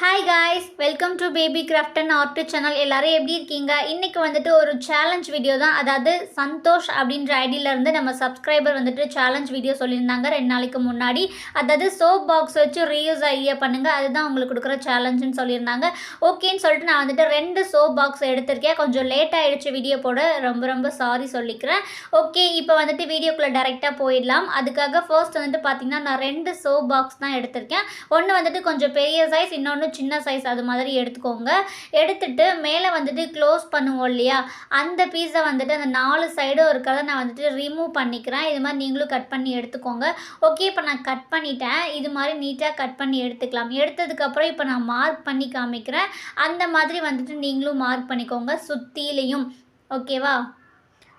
Hi guys welcome to baby craft and art channel எல்லோரும் எப்படி இருக்கீங்க? இன்றைக்கி வந்துட்டு ஒரு சேலஞ்ச் வீடியோ தான். அதாவது சந்தோஷ் அப்படின்ற ஐடியிலேருந்து நம்ம சப்ஸ்கிரைபர் வந்துட்டு சேலஞ்ச் வீடியோ சொல்லியிருந்தாங்க ரெண்டு நாளைக்கு முன்னாடி. அதாவது சோப் பாக்ஸ் வச்சு ரீயூஸ் ஐடியா பண்ணுங்கள் அதுதான் உங்களுக்கு கொடுக்குற சேலஞ்சுன்னு சொல்லியிருந்தாங்க. ஓகேன்னு சொல்லிட்டு நான் வந்துட்டு ரெண்டு சோப் பாக்ஸ் எடுத்திருக்கேன். கொஞ்சம் லேட் ஆகிடுச்சு வீடியோ போட. ரொம்ப ரொம்ப சாரி சொல்லிக்கிறேன். ஓகே இப்போ வந்துட்டு வீடியோக்குள்ளே டேரெக்டாக போயிடலாம். அதுக்காக ஃபர்ஸ்ட் வந்துட்டு பார்த்தீங்கன்னா நான் ரெண்டு சோப் பாக்ஸ் தான் எடுத்திருக்கேன். ஒன்று வந்துட்டு கொஞ்சம் பெரிய சைஸ் இன்னொன்று சின்ன சைஸ் அது மாதிரி எடுத்துக்கோங்க. எடுத்துட்டு மேலே வந்துட்டு க்ளோஸ் பண்ணுவோம் இல்லையா? அந்த பீஸை வந்துட்டு அந்த நாலு சைடும் இருக்கிறத நான் வந்துட்டு ரிமூவ் பண்ணிக்கிறேன். இது மாதிரி நீங்களும் கட் பண்ணி எடுத்துக்கோங்க. ஓகே இப்போ நான் கட் பண்ணிட்டேன். இது மாதிரி நீட்டாக கட் பண்ணி எடுத்துக்கலாம். எடுத்ததுக்கப்புறம் இப்போ நான் மார்க் பண்ணி காமிக்கிறேன். அந்த மாதிரி வந்துட்டு நீங்களும் மார்க் பண்ணிக்கோங்க சுத்திலையும் ஓகேவா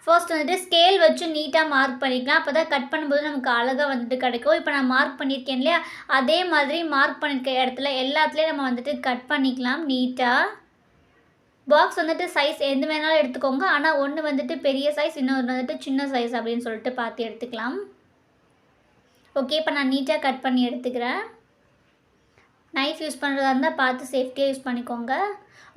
ஃபர்ஸ்ட் வந்துட்டு ஸ்கேல் வச்சு நீட்டாக மார்க் பண்ணிக்கலாம். அப்போ தான் கட் பண்ணும்போது நமக்கு அழகாக வந்துட்டு கிடைக்கும். இப்போ நான் மார்க் பண்ணியிருக்கேன் இல்லையா? அதே மாதிரி மார்க் பண்ணியிருக்க இடத்துல எல்லாத்துலேயும் நம்ம வந்துட்டு கட் பண்ணிக்கலாம் நீட்டாக பாக்ஸ் வந்துட்டு சைஸ் எந்த வேணாலும் எடுத்துக்கோங்க. ஆனால் ஒன்று வந்துட்டு பெரிய சைஸ் இன்னொன்று வந்துட்டு சின்ன சைஸ் அப்படின்னு சொல்லிட்டு பார்த்து எடுத்துக்கலாம். ஓகே இப்போ நான் நீட்டாக கட் பண்ணி எடுத்துக்கிறேன். நைஃப் யூஸ் பண்ணுறதா இருந்தால் பார்த்து சேஃப்டியாக யூஸ் பண்ணிக்கோங்க.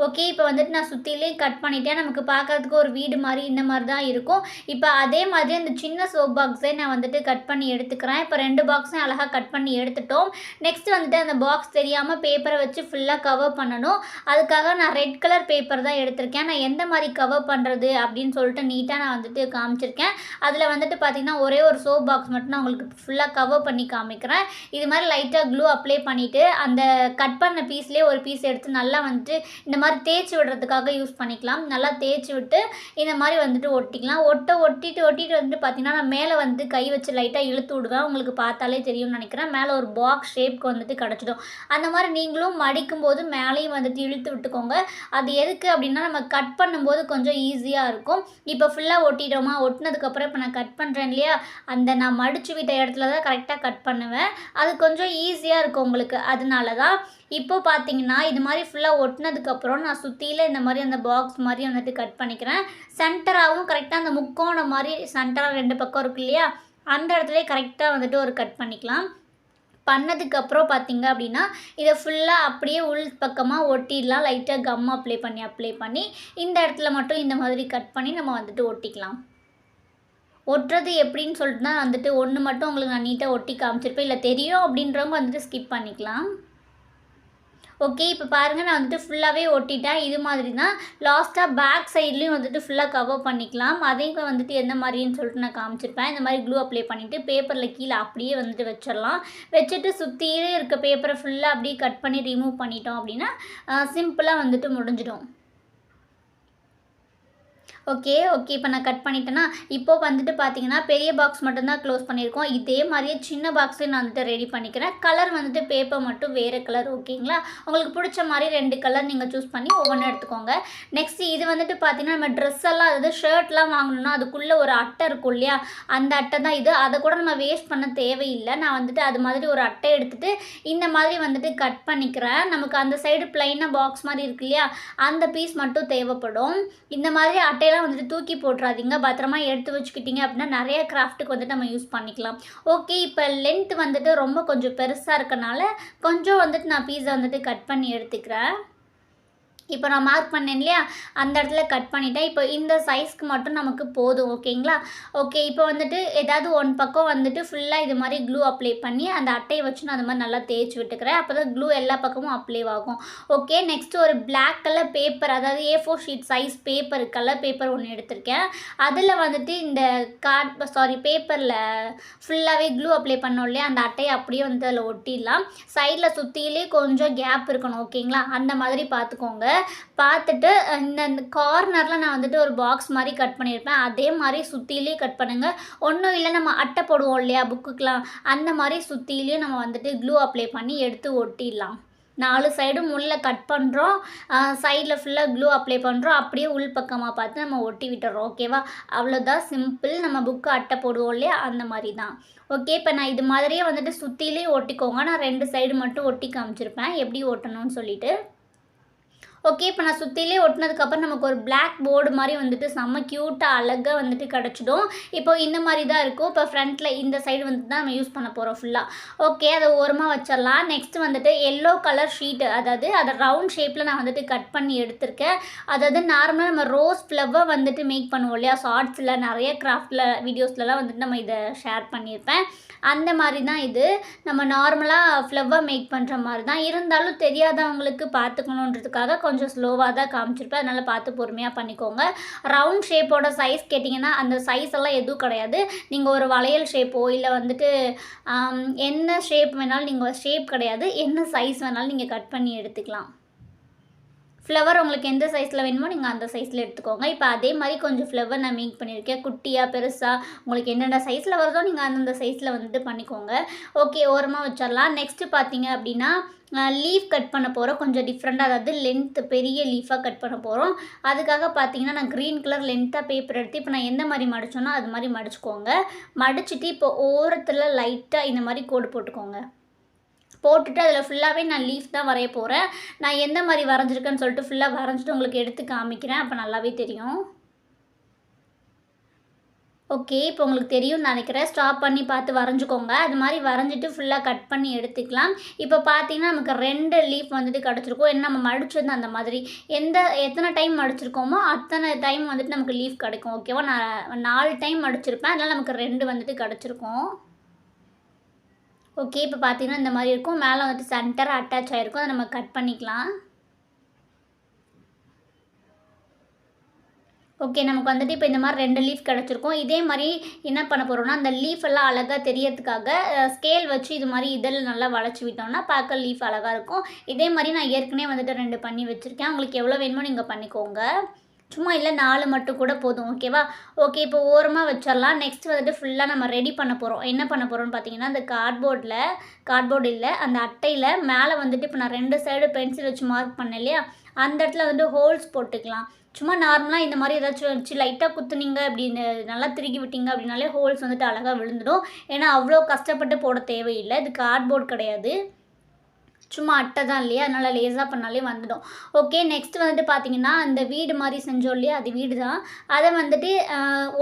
ஓகே இப்போ வந்துட்டு நான் சுற்றிலையும் கட் பண்ணிட்டேன். நமக்கு பார்க்கறதுக்கு ஒரு வீடு மாதிரி இந்த மாதிரி தான் இருக்கும். இப்போ அதே மாதிரி அந்த சின்ன சோப் பாக்ஸே நான் வந்துட்டு கட் பண்ணி எடுத்துக்கிறேன். இப்போ ரெண்டு பாக்ஸையும் அழகாக கட் பண்ணி எடுத்துட்டோம். நெக்ஸ்ட் வந்துட்டு அந்த பாக்ஸ் தெரியாமல் பேப்பரை வச்சு ஃபுல்லாக கவர் பண்ணணும். அதுக்காக நான் ரெட் கலர் பேப்பர் தான் எடுத்திருக்கேன். நான் எந்த மாதிரி கவர் பண்ணுறது அப்படின்னு சொல்லிட்டு நீட்டாக நான் வந்துட்டு காமிச்சிருக்கேன். அதில் வந்துட்டு பார்த்திங்கன்னா ஒரே ஒரு சோப் பாக்ஸ் மட்டும் நான் உங்களுக்கு ஃபுல்லாக கவர் பண்ணி காமிக்கிறேன். இது மாதிரி லைட்டாக க்ளூ அப்ளை பண்ணிவிட்டு அந்த கட் பண்ண பீஸ்லேயே ஒரு பீஸ் எடுத்து நல்லா வந்துட்டு இந்த மாதிரி தேய்ச்சி விடுறதுக்காக யூஸ் பண்ணிக்கலாம். நல்லா தேய்ச்சி விட்டு இந்த மாதிரி வந்துட்டு ஒட்டிக்கலாம். ஒட்ட ஒட்டிட்டு ஒட்டிட்டு வந்துட்டு பார்த்தீங்கன்னா நான் மேலே வந்து கை வச்சு லைட்டாக இழுத்து விடுவேன். உங்களுக்கு பார்த்தாலே தெரியும்னு நினைக்கிறேன். மேலே ஒரு பாக்ஸ் ஷேப்க்கு வந்துட்டு கிடச்சிடும். அந்த மாதிரி நீங்களும் மடிக்கும் போது மேலேயும் வந்துட்டு இழுத்து விட்டுக்கோங்க. அது எதுக்கு அப்படின்னா நம்ம கட் பண்ணும்போது கொஞ்சம் ஈஸியாக இருக்கும். இப்போ ஃபுல்லாக ஒட்டிட்டோமா? ஒட்டினதுக்கப்புறம் இப்போ நான் கட் பண்ணுறேன் இல்லையா? அந்த நான் மடிச்சு விட்ட இடத்துல தான் கரெக்டாக கட் பண்ணுவேன். அது கொஞ்சம் ஈஸியாக இருக்கும் உங்களுக்கு. அதனால தான் இப்போ பார்த்தீங்கன்னா இது மாதிரி ஃபுல்லாக ஒட்டினதுக்கப்புறம் நான் சுற்றியில் இந்த மாதிரி அந்த பாக்ஸ் மாதிரி வந்துட்டு கட் பண்ணிக்கிறேன். சென்டராகவும் கரெக்டாக அந்த முக்கோணம் மாதிரி சென்டராக ரெண்டு பக்கம் இருக்கு இல்லையா? அந்த இடத்துல கரெக்டாக வந்துட்டு ஒரு கட் பண்ணிக்கலாம். பண்ணதுக்கப்புறம் பார்த்தீங்க அப்படின்னா இதை ஃபுல்லாக அப்படியே உள் பக்கமாக ஒட்டிடலாம். லைட்டாக கம் அப்ளை பண்ணி அப்ளை பண்ணி இந்த இடத்துல மட்டும் இந்த மாதிரி கட் பண்ணி நம்ம வந்துட்டு ஒட்டிக்கலாம். ஒட்டுறது எப்படின்னு சொல்லிட்டு தான் வந்துட்டு ஒன்று மட்டும் உங்களுக்கு நான் நீட்டாக ஒட்டி காமிச்சிருப்பேன். இல்லை தெரியும் அப்படின்றவங்க வந்துட்டு ஸ்கிப் பண்ணிக்கலாம். ஓகே இப்போ பாருங்கள் நான் வந்துட்டு ஃபுல்லாகவே ஒட்டிட்டேன் இது மாதிரி தான் லாஸ்ட்டாக பேக் சைட்லேயும் வந்துட்டு ஃபுல்லாக கவர் பண்ணிக்கலாம். அதையும் வந்துட்டு எந்த மாதிரின்னு சொல்லிட்டு நான் காமிச்சிருப்பேன். இந்த மாதிரி க்ளூ அப்ளை பண்ணிவிட்டு பேப்பரில் கீழே அப்படியே வந்துட்டு வச்சிடலாம். வச்சுட்டு சுற்றியே இருக்க பேப்பரை ஃபுல்லாக அப்படியே கட் பண்ணி ரிமூவ் பண்ணிட்டோம் அப்படின்னா சிம்பிளாக வந்துட்டு முடிஞ்சிடும். Okay okay. இப்போ நான் கட் பண்ணிட்டேன்னா இப்போ வந்துட்டு பார்த்தீங்கன்னா பெரிய பாக்ஸ் மட்டும்தான் க்ளோஸ் பண்ணியிருக்கோம். இதே மாதிரியே சின்ன பாக்ஸையும் நான் வந்துட்டு ரெடி பண்ணிக்கிறேன். கலர் வந்துட்டு பேப்பர் மட்டும் வேறு கலர் ஓகேங்களா? உங்களுக்கு பிடிச்ச மாதிரி ரெண்டு கலர் நீங்கள் சூஸ் பண்ணி ஒவ்வொன்று எடுத்துக்கோங்க. நெக்ஸ்ட் இது வந்துட்டு பார்த்தீங்கன்னா நம்ம ட்ரெஸ் எல்லாம் அதாவது ஷர்ட்லாம் வாங்கணும்னா அதுக்குள்ளே ஒரு அட்டை இருக்கும் இல்லையா? அந்த அட்டை தான் இது. அதை கூட நம்ம வேஸ்ட் பண்ண தேவையில்லை. நான் வந்துட்டு அது மாதிரி ஒரு அட்டை எடுத்துகிட்டு இந்த மாதிரி வந்துட்டு கட் பண்ணிக்கிறேன். நமக்கு அந்த சைடு பிளைனாக பாக்ஸ் மாதிரி இருக்கு இல்லையா? அந்த பீஸ் மட்டும் தேவைப்படும். இந்த மாதிரி அட்டையெல்லாம் வந்துட்டு தூக்கி போட்டுறாதீங்க. பத்திரமா எடுத்து வச்சுக்கிட்டீங்க அப்படின்னா நிறைய கிராஃப்ட்டுக்கு வந்துட்டு நம்ம யூஸ் பண்ணிக்கலாம். ஓகே இப்போ லென்த் வந்துட்டு ரொம்ப கொஞ்சம் பெருசாக இருக்கனால கொஞ்சம் வந்துட்டு நான் பீஸை வந்துட்டு கட் பண்ணி எடுத்துக்கிறேன். இப்போ நான் மார்க் பண்ணேன் இல்லையா? அந்த இடத்துல கட் பண்ணிட்டேன். இப்போ இந்த சைஸ்க்கு மட்டும் நமக்கு போதும் ஓகேங்களா ஓகே இப்போ வந்துட்டு ஏதாவது ஒன் பக்கம் வந்துட்டு ஃபுல்லாக இது மாதிரி க்ளூ அப்ளை பண்ணி அந்த அட்டையை வச்சு நான் அந்த மாதிரி நல்லா தேய்ச்சி விட்டுக்கிறேன். அப்போ தான் க்ளூ எல்லா பக்கமும் அப்ளை ஆகும். ஓகே நெக்ஸ்ட்டு ஒரு பிளாக் கலர் பேப்பர் அதாவது A four sheet size paper colour paper ஒன்று எடுத்திருக்கேன். அதில் வந்துட்டு இந்த கார்ட் சாரி பேப்பரில் ஃபுல்லாகவே க்ளூ அப்ளை பண்ணோம் இல்லையா? அந்த அட்டையை அப்படியே வந்து அதில் ஒட்டிடலாம். சைடில் சுற்றிலே கொஞ்சம் கேப் இருக்கணும் ஓகேங்களா அந்த மாதிரி பார்த்துக்கோங்க. பார்த்துட்டு இந்த இந்த கார்னரில் நான் வந்துட்டு ஒரு பாக்ஸ் மாதிரி கட் பண்ணியிருப்பேன். அதே மாதிரி சுற்றிலே கட் பண்ணுங்கள் ஒன்றும் இல்லை நம்ம அட்டை போடுவோம் இல்லையா புக்குக்கெலாம் அந்த மாதிரி சுற்றிலையும் நம்ம வந்துட்டு க்ளூ அப்ளை பண்ணி எடுத்து ஒட்டிடலாம். நாலு சைடும் உள்ளே கட் பண்ணுறோம் சைடில் ஃபுல்லாக க்ளூ அப்ளை பண்ணுறோம் அப்படியே உள் பக்கமாக பார்த்து நம்ம ஒட்டி விட்டுறோம் ஓகேவா அவ்வளோதான் சிம்பிள் நம்ம புக்கு அட்டை போடுவோம் இல்லையா அந்த மாதிரி தான். ஓகே இப்போ நான் இது மாதிரியே வந்துட்டு சுற்றிலே ஒட்டிக்கோங்க. நான் ரெண்டு சைடு மட்டும் ஒட்டி காமிச்சிருப்பேன். எப்படி ஓட்டணும்னு சொல்லிட்டு. ஓகே இப்போ நான் சுற்றிலே ஒட்டினதுக்கப்புறம் நமக்கு ஒரு பிளாக் போர்டு மாதிரி வந்துட்டு செம்ம க்யூட்டாக அழகாக வந்துட்டு கிடச்சிடும். இப்போ இந்த மாதிரி தான் இருக்கும். இப்போ ஃப்ரண்ட்டில் இந்த சைடு வந்துட்டு தான் நம்ம யூஸ் பண்ண போகிறோம் ஃபுல்லாக ஓகே அதை ஓரமாக வச்சிடலாம். நெக்ஸ்ட் வந்துட்டு எல்லோ கலர் ஷீட்டு அதாவது அதை ரவுண்ட் ஷேப்பில் நான் வந்துட்டு கட் பண்ணி எடுத்திருக்கேன். அதாவது நார்மலாக நம்ம ரோஸ் ஃப்ளவர் வந்துட்டு மேக் பண்ணுவோம் இல்லையா? ஷார்ட்ஸில் நிறைய கிராஃப்டில் வீடியோஸ்லலாம் வந்துட்டு நம்ம இதை ஷேர் பண்ணியிருப்பேன். அந்த மாதிரி தான் இது. நம்ம நார்மலாக ஃப்ளவர் மேக் பண்ணுற மாதிரி தான். இருந்தாலும் தெரியாதவங்களுக்கு பார்த்துக்கணுன்றதுக்காக கொஞ்சம் கொஞ்சம் ஸ்லோவாக தான் காமிச்சிருப்பேன். அதனால் பார்த்து பொறுமையாக பண்ணிக்கோங்க. ரவுண்ட் ஷேப்போட சைஸ் கேட்டிங்கன்னா அந்த சைஸ் எல்லாம் எதுவும் கிடையாது. நீங்கள் ஒரு வளையல் ஷேப்போ இல்லை வந்துட்டு என்ன ஷேப் வேணாலும் நீங்கள் ஷேப் கிடையாது. என்ன சைஸ் வேணாலும் நீங்கள் கட் பண்ணி எடுத்துக்கலாம். ஃப்ளவர் உங்களுக்கு எந்த சைஸில் வேணுமோ நீங்கள் அந்த சைஸில் எடுத்துக்கோங்க. இப்போ அதே மாதிரி கொஞ்சம் ஃப்ளவர் நான் மேக் பண்ணியிருக்கேன். குட்டியாக பெருசாக உங்களுக்கு என்னென்ன சைஸில் வருதோ நீங்கள் அந்தந்த சைஸில் வந்துட்டு பண்ணிக்கோங்க. ஓகே ஓரமாக வச்சிடலாம். நெக்ஸ்ட்டு பார்த்தீங்க அப்படின்னா லீஃப் கட் பண்ண போகிறோம் கொஞ்சம் டிஃப்ரெண்ட்டாக அதாவது லென்த் பெரிய லீஃபாக கட் பண்ண போகிறோம் அதுக்காக பார்த்தீங்கன்னா நான் க்ரீன் கலர் லென்த்தாக பேப்பர் எடுத்து இப்போ நான் எந்த மாதிரி மடிச்சோன்னா அது மாதிரி மடிச்சுக்கோங்க. மடிச்சுட்டு இப்போ ஓரத்தில் லைட்டாக இந்த மாதிரி கோடு போட்டுக்கோங்க. போட்டுட்டு அதில் ஃபுல்லாகவே நான் லீஃப் தான் வரைய போகிறேன் நான் எந்த மாதிரி வரைஞ்சிருக்கேன்னு சொல்லிட்டு ஃபுல்லாக வரைஞ்சிட்டு உங்களுக்கு எடுத்து காமிக்கிறேன். அப்போ நல்லாவே தெரியும். ஓகே இப்போ உங்களுக்கு தெரியும்னு நினைக்கிறேன். ஸ்டாப் பண்ணி பார்த்து வரைஞ்சிக்கோங்க. அது மாதிரி வரைஞ்சிட்டு ஃபுல்லாக கட் பண்ணி எடுத்துக்கலாம். இப்போ பார்த்தீங்கன்னா நமக்கு ரெண்டு லீஃப் வந்துட்டு கிடச்சிருக்கும். என்ன நம்ம மடிச்சிருந்தோம் அந்த மாதிரி. எந்த எத்தனை டைம் மடிச்சிருக்கோமோ அத்தனை டைம் வந்துட்டு நமக்கு லீஃப் கிடைக்கும். ஓகேவா நான் நாலு டைம் மடிச்சிருப்பேன். அதனால் நமக்கு ரெண்டு வந்துட்டு கிடச்சிருக்கும். ஓகே இப்போ பார்த்தீங்கன்னா இந்த மாதிரி இருக்கும். மேலே வந்துட்டு சென்டர் அட்டாச் ஆகிருக்கும் அதை நம்ம கட் பண்ணிக்கலாம். ஓகே நமக்கு வந்துட்டு இப்போ இந்த மாதிரி ரெண்டு லீஃப் கிடச்சிருக்கும். இதே மாதிரி என்ன பண்ண போகிறோம்னா அந்த லீஃப் எல்லாம் அழகாக தெரியறதுக்காக ஸ்கேல் வச்சு இது மாதிரி இதழ் நல்லா வளைச்சி விட்டோம்னா பார்க்க லீஃப் அழகாக இருக்கும். இதே மாதிரி நான் ஏற்கனவே வந்துட்டு ரெண்டு பண்ணி வச்சுருக்கேன். உங்களுக்கு எவ்வளோ வேணுமோ நீங்கள் பண்ணிக்கோங்க. சும்மா இல்லை நாலு மட்டும் கூட போதும் ஓகேவா ஓகே இப்போ ஓரமாக வச்சிடலாம். நெக்ஸ்ட் வந்துட்டு ஃபுல்லாக நம்ம ரெடி பண்ண போகிறோம் என்ன பண்ண போகிறோம்னு பார்த்தீங்கன்னா அந்த கார்ட்போர்டில் கார்ட்போர்டு இல்லை அந்த அட்டையில் மேலே வந்துட்டு இப்போ நான் ரெண்டு சைடு பென்சில் வச்சு மார்க் பண்ணேன் இல்லையா? அந்த இடத்துல வந்துட்டு ஹோல்ஸ் போட்டுக்கலாம். சும்மா நார்மலாக இந்த மாதிரி ஏதாச்சும் வச்சு லைட்டாக குத்துனீங்க அப்படின்னு நல்லா திருகி விட்டீங்க அப்படின்னாலே ஹோல்ஸ் வந்துட்டு அழகாக விழுந்துடும். ஏன்னா அவ்வளோ கஷ்டப்பட்டு போட தேவையில்லை. இது கார்ட்போர்ட் கிடையாது. சும்மா அட்டை தான் இல்லையா? அதனால் லேஸாக பண்ணாலே வந்துடும். ஓகே நெக்ஸ்ட் வந்துட்டு பார்த்தீங்கன்னா அந்த வீடு மாதிரி செஞ்சோம் இல்லையா? அது வீடு தான் அதை வந்துட்டு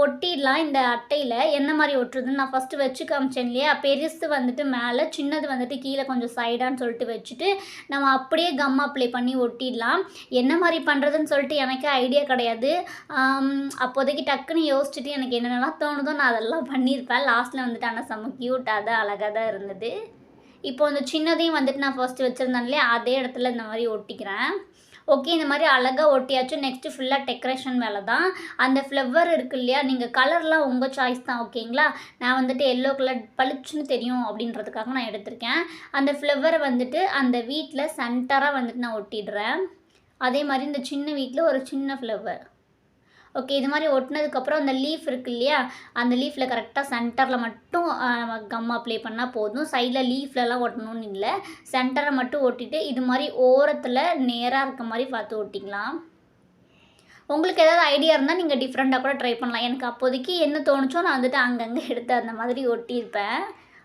ஒட்டிடலாம் இந்த அட்டையில். என்ன மாதிரி ஒட்டுறதுன்னு நான் ஃபஸ்ட்டு வச்சு காமிச்சேன் இல்லையா? பெருசு வந்துட்டு மேலே சின்னது வந்துட்டு கீழே கொஞ்சம் சைடான்னு சொல்லிட்டு வச்சுட்டு நம்ம அப்படியே கம் அப்ளை பண்ணி ஒட்டிடலாம். என்ன மாதிரி பண்ணுறதுன்னு சொல்லிட்டு எனக்கு ஐடியா கிடையாது. அப்போதைக்கு டக்குன்னு யோசிச்சுட்டு எனக்கு என்னென்னலாம் தோணுதோ நான் அதெல்லாம் பண்ணியிருப்பேன். லாஸ்ட்டில் வந்துட்டு ஆனால் செம்ம க்யூட்டாக தான் அழகாக தான் இருந்தது. இப்போ இந்த சின்னதையும் வந்துட்டு நான் ஃபஸ்ட்டு வச்சுருந்தேன் அதே இடத்துல இந்த மாதிரி ஒட்டிக்கிறேன். ஓகே இந்த மாதிரி அழகாக ஒட்டியாச்சும் நெக்ஸ்ட்டு ஃபுல்லாக டெக்கரேஷன் வேலை தான் அந்த ஃப்ளவர் இருக்கு இல்லையா? நீங்கள் கலர்லாம் உங்கள் சாய்ஸ் தான் ஓகேங்களா நான் வந்துட்டு எல்லோ கலர் பளிச்சுன்னு தெரியும் அப்படின்றதுக்காக நான் எடுத்திருக்கேன். அந்த ஃப்ளவரை வந்துட்டு அந்த வீட்டில் சென்டராக வந்துட்டு நான் ஒட்டிடுறேன். அதே மாதிரி இந்த சின்ன வீட்டில் ஒரு சின்ன ஃப்ளவர் ஓகே இது மாதிரி ஒட்டினதுக்கப்புறம் அந்த லீஃப் இருக்கு இல்லையா? அந்த லீஃபில் கரெக்டாக சென்டரில் மட்டும் கம் அப்ளை பண்ணால் போதும். சைடில் லீஃப்லலாம் ஒட்டணும்னு இல்லை. சென்டரை மட்டும் ஒட்டிட்டு இது மாதிரி ஓரத்தில் நேராக இருக்க மாதிரி பார்த்து ஒட்டிக்கலாம். உங்களுக்கு ஏதாவது ஐடியா இருந்தால் நீங்கள் டிஃப்ரெண்ட்டாக கூட ட்ரை பண்ணலாம். எனக்கு அப்போதைக்கு என்ன தோணுச்சோ நான் வந்துட்டு அங்கங்கே எடுத்து அந்த மாதிரி ஒட்டியிருப்பேன்.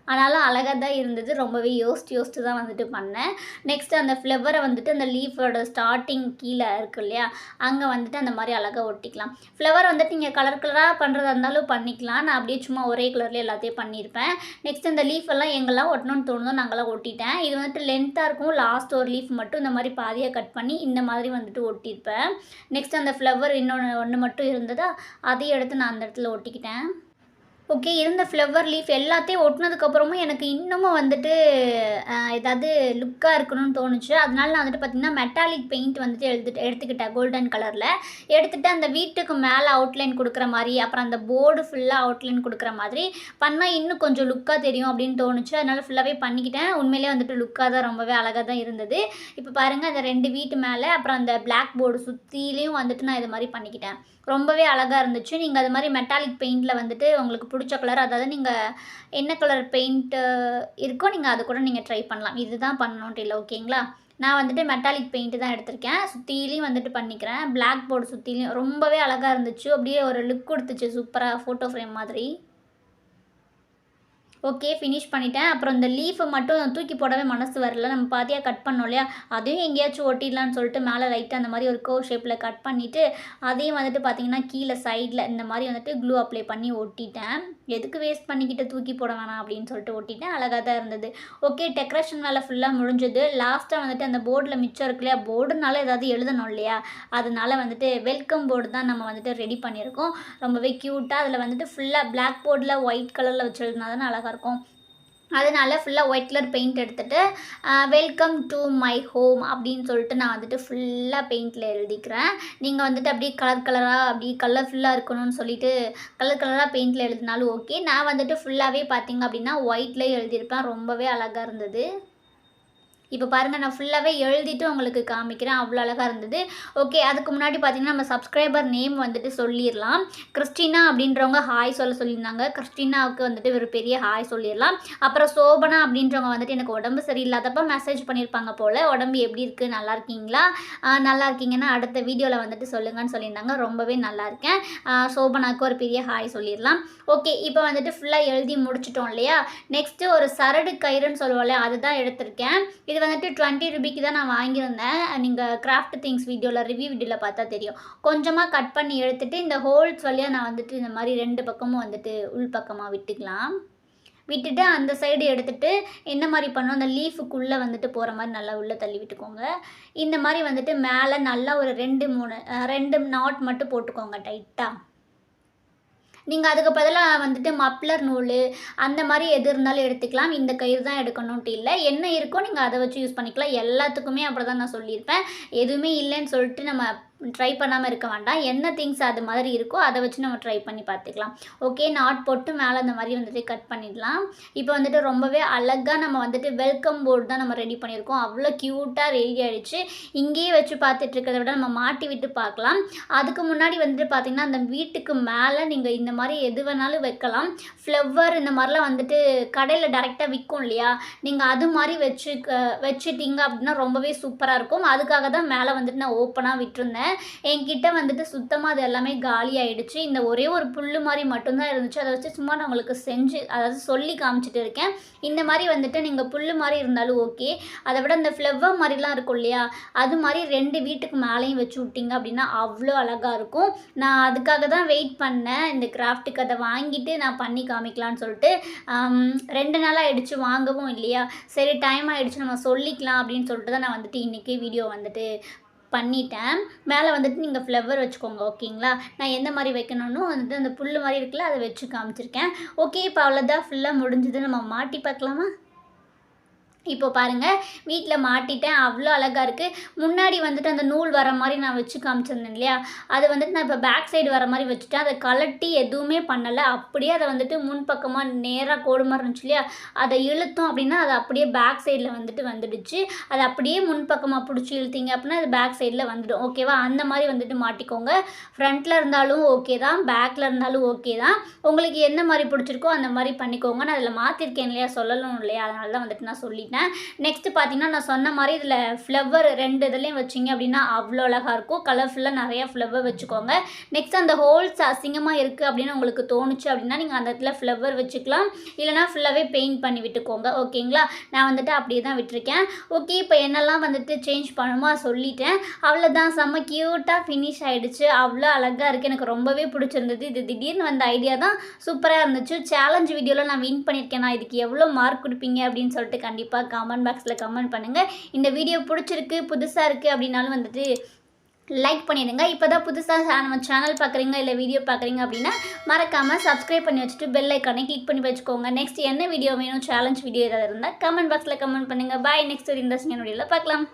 ஆனாலும் அழகாக தான் இருந்தது. ரொம்பவே யோசித்து யோசித்து தான் வந்துட்டு பண்ணேன். நெக்ஸ்ட் அந்த ஃப்ளவரை வந்துட்டு அந்த லீஃபோட ஸ்டார்டிங் கீழே இருக்கு இல்லையா? அங்கே வந்துட்டு அந்த மாதிரி அழகாக ஒட்டிக்கலாம். ஃப்ளவர் வந்துட்டு நீங்கள் கலர் கலராக பண்ணுறதா இருந்தாலும் பண்ணிக்கலாம். நான் அப்படியே சும்மா ஒரே கலரில் எல்லாத்தையும் பண்ணியிருப்பேன். நெக்ஸ்ட் இந்த லீஃப் எல்லாம் எங்கெல்லாம் ஒட்டணும்னு தோணுதோ நாங்களாம் ஒட்டிட்டேன். இது வந்துட்டு லென்த்தாக இருக்கும். லாஸ்ட் ஒரு லீஃப் மட்டும் இந்த மாதிரி பாதியாக கட் பண்ணி இந்த மாதிரி வந்துட்டு ஒட்டியிருப்பேன். நெக்ஸ்ட் அந்த ஃப்ளவர் இன்னொன்று ஒன்று மட்டும் இருந்ததா அதையும் எடுத்து நான் அந்த இடத்துல ஒட்டிக்கிட்டேன். ஓகே இருந்த ஃப்ளவர் லீஃப் எல்லாத்தையும் ஒட்டினதுக்கப்புறமும் எனக்கு இன்னமும் வந்துட்டு ஏதாவது லுக்காக இருக்கணும்னு தோணுச்சு. அதனால நான் வந்துட்டு பார்த்திங்கன்னா மெட்டாலிக் பெயிண்ட் வந்துட்டு எடுத்துட்டு எடுத்துக்கிட்டேன் கோல்டன் கலரில் எடுத்துகிட்டு அந்த வீட்டுக்கு மேலே அவுட்லைன் கொடுக்குற மாதிரி அப்புறம் அந்த போர்டு ஃபுல்லாக அவுட்லைன் கொடுக்குற மாதிரி. பண்ணால் இன்னும் கொஞ்சம் லுக்காக தெரியும் அப்படின்னு தோணுச்சு. அதனால் ஃபுல்லாகவே பண்ணிக்கிட்டேன். உண்மையிலே வந்துட்டு லுக்காக தான் ரொம்பவே அழகாக தான் இருந்தது. இப்போ பாருங்கள் அந்த ரெண்டு வீட்டு மேலே அப்புறம் அந்த பிளாக் போர்டு சுற்றிலையும் வந்துட்டு நான் இது மாதிரி பண்ணிக்கிட்டேன். ரொம்பவே அழகாக இருந்துச்சு. நீங்கள் அது மாதிரி மெட்டாலிக் பெயிண்டில் வந்துட்டு உங்களுக்கு பிடிச்ச கலர் அதாவது நீங்கள் என்ன கலர் பெயிண்ட்டு இருக்கோ நீங்கள் அது கூட நீங்கள் ட்ரை பண்ணலாம். இதுதான் பண்ணணுன்ட்டு இல்லை ஓகேங்களா நான் வந்துட்டு மெட்டாலிக் பெயிண்ட்டு தான் எடுத்திருக்கேன். சுற்றிலையும் வந்துட்டு பண்ணிக்கிறேன். பிளாக் போர்டு சுற்றிலையும் ரொம்பவே அழகாக இருந்துச்சு. அப்படியே ஒரு லுக் கொடுத்துச்சு. சூப்பராக ஃபோட்டோ ஃப்ரேம் மாதிரி. ஓகே ஃபினிஷ் பண்ணிட்டேன். அப்புறம் இந்த லீஃபை மட்டும் தூக்கி போடவே மனசு வரல. நம்ம பாதியாக கட் பண்ணோம் இல்லையா? அதையும் எங்கேயாச்சும் ஒட்டிடலான்னு சொல்லிட்டு மேலே லைட்டாக அந்த மாதிரி ஒரு கோ ஷேப்பில் கட் பண்ணிவிட்டு அதையும் வந்துட்டு பார்த்தீங்கன்னா கீழே சைடில் இந்த மாதிரி வந்துட்டு க்ளூ அப்ளை பண்ணி ஒட்டிட்டேன் எதுக்கு வேஸ்ட் பண்ணிக்கிட்டு தூக்கி போட வேணாம் அப்படின்னு சொல்லிட்டு ஒட்டிட்டேன் அழகாக தான் இருந்தது. ஓகே டெக்கரேஷன் வேலை ஃபுல்லாக முடிஞ்சது. லாஸ்ட்டாக வந்துட்டு அந்த போர்டில் மிச்சம் இருக்கு இல்லையா? போர்டுனால ஏதாவது எழுதணும் இல்லையா? அதனால வந்துட்டு வெல்கம் போர்டு தான் நம்ம வந்துட்டு ரெடி பண்ணியிருக்கோம். ரொம்பவே க்யூட்டாக அதில் வந்துட்டு ஃபுல்லாக பிளாக் போர்டில் ஒயிட் கலரில் வச்சுருந்தா தானே அழகாக இருக்கும். அதனால் ஃபுல்லாக ஒயிட் கலர் பெயிண்ட் எடுத்துகிட்டு வெல்கம் டு மை ஹோம் அப்படின்னு சொல்லிட்டு நான் வந்துட்டு ஃபுல்லாக பெயிண்டில் எழுதிக்கிறேன். நீங்கள் வந்துட்டு அப்படியே கலர் கலராக அப்படி கலர்ஃபுல்லாக இருக்கணும்னு சொல்லிட்டு கலர் கலராக பெயிண்டில் எழுதினாலும் ஓகே நான் வந்துட்டு ஃபுல்லாகவே பார்த்திங்க அப்படின்னா ஒயிட்லேயே எழுதியிருப்பேன். ரொம்பவே அழகாக இருந்தது. இப்போ பாருங்கள் நான் ஃபுல்லாகவே எழுதிட்டு உங்களுக்கு காமிக்கிறேன். அவ்வளோ அழகாக இருந்தது. ஓகே அதுக்கு முன்னாடி பார்த்தீங்கன்னா நம்ம சப்ஸ்கிரைபர் நேம் வந்துட்டு சொல்லிடலாம். கிறிஸ்டினா அப்படின்றவங்க ஹாய் சொல்ல சொல்லியிருந்தாங்க. கிறிஸ்டினாவுக்கு வந்துட்டு ஒரு பெரிய ஹாய் சொல்லிடலாம். அப்புறம் சோபனா அப்படின்றவங்க வந்துட்டு எனக்கு உடம்பு சரியில்லாதப்ப மெசேஜ் பண்ணியிருப்பாங்க போல். உடம்பு எப்படி இருக்குது நல்லா இருக்கீங்களா? நல்லா இருக்கீங்கன்னா அடுத்த வீடியோவில் வந்துட்டு சொல்லுங்கன்னு சொல்லியிருந்தாங்க. ரொம்பவே நல்லா இருக்கேன். சோபனாவுக்கு ஒரு பெரிய ஹாய் சொல்லிடலாம். ஓகே இப்போ வந்துட்டு ஃபுல்லாக எழுதி முடிச்சிட்டோம் இல்லையா? நெக்ஸ்ட்டு ஒரு சரடு கயிறுன்னு சொல்லுவோம் இல்லையா அதுதான் எடுத்திருக்கேன். இது வந்துட்டு டுவெண்ட்டி ருபிக்கு தான் நான் வாங்கியிருந்தேன். நீங்கள் கிராஃப்ட் திங்ஸ் வீடியோவில் ரிவ்யூ வீடியோவில் பார்த்தா தெரியும். கொஞ்சமாக கட் பண்ணி எடுத்துகிட்டு இந்த ஹோல்ஸ் வழியாக நான் வந்துட்டு இந்த மாதிரி ரெண்டு பக்கமும் வந்துட்டு உள் பக்கமாக விட்டுக்கலாம். விட்டுட்டு அந்த சைடு எடுத்துகிட்டு என்ன மாதிரி பண்ணோம்? அந்த லீஃபுக்குள்ளே வந்துட்டு போகிற மாதிரி நல்லா உள்ளே தள்ளி விட்டுக்கோங்க. இந்த மாதிரி வந்துட்டு மேலே நல்லா ஒரு ரெண்டு மூணு ரெண்டு நாட் மட்டும் போட்டுக்கோங்க டைட்டாக நீங்கள் அதுக்கு பதிலாக வந்துட்டு மப்ளர் நூல் அந்த மாதிரி எது இருந்தாலும் எடுத்துக்கலாம். இந்த கயிறு தான் எடுக்கணுன்ட்டு இல்லை. என்ன இருக்கோ நீங்கள் அதை வச்சு யூஸ் பண்ணிக்கலாம். எல்லாத்துக்குமே அப்படி தான் நான் சொல்லியிருப்பேன். எதுவுமே இல்லைன்னு சொல்லிட்டு நம்ம ட்ரை பண்ணாமல் இருக்க வேண்டாம். என்ன திங்ஸ் அது மாதிரி இருக்கோ அதை வச்சு நம்ம ட்ரை பண்ணி பார்த்துக்கலாம். ஓகே நாட் போட்டு மேலே அந்த மாதிரி வந்துட்டு கட் பண்ணிடலாம். இப்போ வந்துட்டு ரொம்பவே அழகாக நம்ம வந்துட்டு வெல்கம் போர்டு தான் நம்ம ரெடி பண்ணியிருக்கோம். அவ்வளோ க்யூட்டாக ரெடி ஆகிடுச்சு இங்கேயே வச்சு பார்த்துட்டு இருக்கிறத விட நம்ம மாட்டி விட்டு பார்க்கலாம். அதுக்கு முன்னாடி வந்துட்டு பார்த்திங்கன்னா அந்த வீட்டுக்கு மேலே நீங்கள் இந்த மாதிரி எது வேணாலும் வைக்கலாம். ஃப்ளவர் இந்த மாதிரிலாம் வந்துட்டு கடையில் டேரெக்டாக விற்கும் இல்லையா? நீங்கள் அது மாதிரி வச்சு வச்சுட்டீங்க அப்படின்னா ரொம்பவே சூப்பராக இருக்கும். அதுக்காக தான் மேலே வந்துட்டு நான் ஓப்பனாக விட்டுருந்தேன். என்கிட்ட வந்துட்டு சுத்தமாக அது எல்லாமே காலி ஆயிடுச்சு. இந்த ஒரே ஒரு புல்லு மாதிரி மட்டும்தான் இருந்துச்சு. அதை வச்சு சும்மா நான் உங்களுக்கு செஞ்சு அதாவது சொல்லி காமிச்சிட்டு இருக்கேன். இந்த மாதிரி வந்துட்டு நீங்கள் புல்லு மாதிரி இருந்தாலும் ஓகே. அதை விட இந்த ஃப்ளவர் மாதிரிலாம் இருக்கும் இல்லையா? அது மாதிரி ரெண்டு வீட்டுக்கு மேலேயும் வச்சு விட்டிங்க அப்படின்னா அவ்வளோ அழகாக இருக்கும். நான் அதுக்காக தான் வெயிட் பண்ணேன். இந்த கிராஃப்ட்டுக்கு அதை வாங்கிட்டு நான் பண்ணி காமிக்கலான்னு சொல்லிட்டு ரெண்டு நாளாக ஆகிடுச்சு வாங்கவும் இல்லையா? சரி டைம் ஆகிடுச்சு நம்ம சொல்லிக்கலாம் அப்படின்னு சொல்லிட்டு தான் நான் வந்துட்டு இன்றைக்கி வீடியோ வந்துட்டு பண்ணிட்டேன். மேலே வந்துட்டு நீங்கள் ஃப்ளவர் வச்சுக்கோங்க ஓகேங்களா? நான் எந்த மாதிரி வைக்கணும்னு வந்துட்டு அந்த புல் மாதிரி இருக்குல்ல அதை வச்சு காமிச்சிருக்கேன். ஓகே இப்போ அவ்வளோதான் ஃபுல்லாக முடிஞ்சது. நம்ம மாட்டி பார்க்கலாமா? இப்போ பாருங்கள் வீட்டில் மாட்டிட்டேன் அவ்வளோ அழகாக இருக்குது முன்னாடி வந்துட்டு அந்த நூல் வர மாதிரி நான் வச்சு காமிச்சிருந்தேன் இல்லையா? அது வந்துட்டு நான் இப்போ பேக் சைடு வர மாதிரி வச்சுட்டேன். அதை கலட்டி எதுவுமே பண்ணலை. அப்படியே அதை வந்துட்டு முன்பக்கமாக நேராக கோடு மாதிரி இருந்துச்சு இல்லையா? அதை இழுத்தோம் அப்படின்னா அது அப்படியே பேக் சைடில் வந்துட்டு வந்துடுச்சு. அது அப்படியே முன்பக்கமாக பிடிச்சி இழுத்தீங்க அப்படின்னா அது பேக் சைடில் வந்துடும். ஓகேவா அந்த மாதிரி வந்துட்டு மாட்டிக்கோங்க. ஃப்ரண்ட்டில் இருந்தாலும் ஓகே தான். பேக்கில் இருந்தாலும் ஓகே தான். உங்களுக்கு என்ன மாதிரி பிடிச்சிருக்கோ அந்த மாதிரி பண்ணிக்கோங்க நான் அதில் மாற்றிருக்கேன் இல்லையா? சொல்லணும் இல்லையா? அதனால தான் வந்துட்டு நான் சொல்லிட்டேன் நெக்ஸ்ட்டு பார்த்தீங்கன்னா நான் சொன்ன மாதிரி இதில் ஃப்ளவர் ரெண்டு இதுலேயும் வச்சிங்க அப்படின்னா அவ்வளோ அழகாக இருக்கும். கலர்ஃபுல்லாக நிறையா ஃப்ளவர் வச்சுக்கோங்க. நெக்ஸ்ட் அந்த ஹோல்ஸ் அசிங்கமாக இருக்குது அப்படின்னு உங்களுக்கு தோணுச்சு அப்படின்னா நீங்கள் அந்த இடத்துல ஃப்ளவர் வச்சுக்கலாம். இல்லைனா ஃபுல்லாகவே பெயிண்ட் பண்ணி விட்டுக்கோங்க. ஓகேங்களா? நான் வந்துட்டு அப்படியே தான் விட்டுருக்கேன். ஓகே இப்போ என்னெல்லாம் வந்துட்டு சேஞ்ச் பண்ணுமோ சொல்லிட்டேன். அவ்வளோதான் செம்ம க்யூட்டாக ஃபினிஷ் ஆகிடுச்சு அவ்வளோ அழகாக இருக்குது எனக்கு ரொம்பவே பிடிச்சிருந்தது. இது திடீர்னு வந்த ஐடியா தான் சூப்பராக இருந்துச்சு. சேலஞ்ச் வீடியோவில் நான் வின் பண்ணியிருக்கேன். நான் இதுக்கு எவ்வளோ மார்க் கொடுப்பீங்க அப்படின்னு சொல்லிட்டு கண்டிப்பாக கமெண்ட் பாக்ஸில் கமெண்ட் பண்ணுங்கள் இந்த வீடியோ பிடிச்சிருக்கு புதுசாக இருக்குது அப்படின்னாலும் வந்துட்டு லைக் பண்ணிடுங்க. இப்போ தான் புதுசாக நம்ம சேனல் பார்க்குறீங்க இல்லை வீடியோ பார்க்குறீங்க அப்படின்னா மறக்காமல் சப்ஸ்கிரைப் பண்ணி வச்சுட்டு பெல் ஐக்கானே கிளிக் பண்ணி வச்சுக்கோங்க. நெக்ஸ்ட் என்ன வீடியோ வேணும்? சேலஞ்ச் வீடியோ ஏதாவது இருந்தால் கமெண்ட் பாக்ஸில் கமெண்ட் பண்ணுங்கள் பாய் நெக்ஸ்ட் ஒரு இன்ட்ரெஸ்டிங் வீடியோவில் பார்க்கலாம்